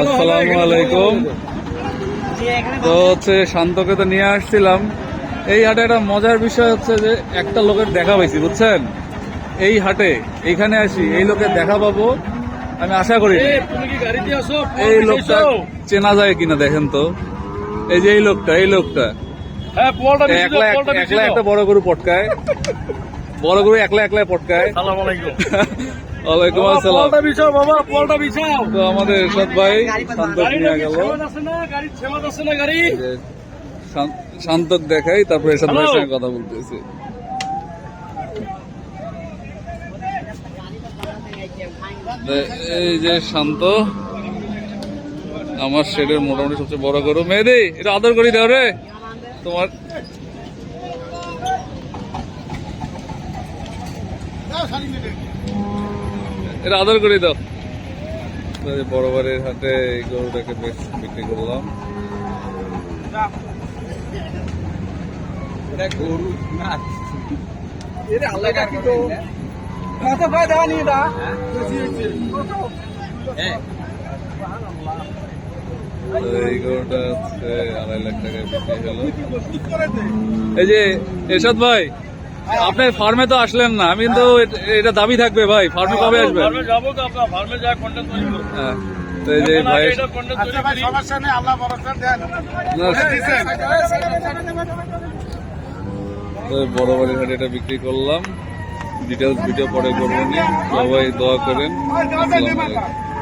আসসালামু আলাইকুম। তো হচ্ছে শান্তকে তো নিয়ে আসছিলাম। এই হাটে একটা মজার বিষয় হচ্ছে যে একটা লোকের দেখা পাইছি বুঝছেন? এই হাটে এইখানে আসি এই লোকের দেখা পাবো আমি আশা করি এই লোকটা চেনা যায় কিনা দেখেন তো। এই যে এই লোকটা এই লোকটা। হ্যাঁ, একলা একটা বড় গরু পটকায়। বড় গরু একলা একলা পটকায়। ওয়ালাইকুম আসসালাম। বিছাও বাবা পোলটা বিছাও। তো আমাদের ভাই শান্তক নিয়ে গেল। ছেমাদ আছে না? গাড়ি ছেমাদ আছে না গাড়ি? শান্তক দেখাই তারপরে এরশাদ ভাইয়ের সঙ্গে কথা বলতেছি। এই যে শান্ত আমার শেডের মোটামুটি সবচেয়ে বড় গরু। মেয়েদি এটা আদর করি দাও রে। তোমার এটা আদর করে দাও। তো এই বড় বাড়ির হাটে এই গরুটাকে বেশ বিক্রি করলাম। তো এই গরুটা হচ্ছে আড়াই লাখ টাকায় বিক্রি হলো। এই যে এরশাদ ভাই আপনার ফার্মে তো আসলেন না আমি কিন্তু এটা দাবি থাকবে ভাই ফার্মে কবে আসবেন? ফার্মে যাব তো আপনার ফার্মে যা হ্যাঁ, তো এই যে ভাই তৈরি করি। তো বড় বাড়ির হাটে এটা বিক্রি করলাম। ডিটেলস ভিডিও পরে করব নি। সবাই দোয়া করেন। আসসালামু আলাইকুম।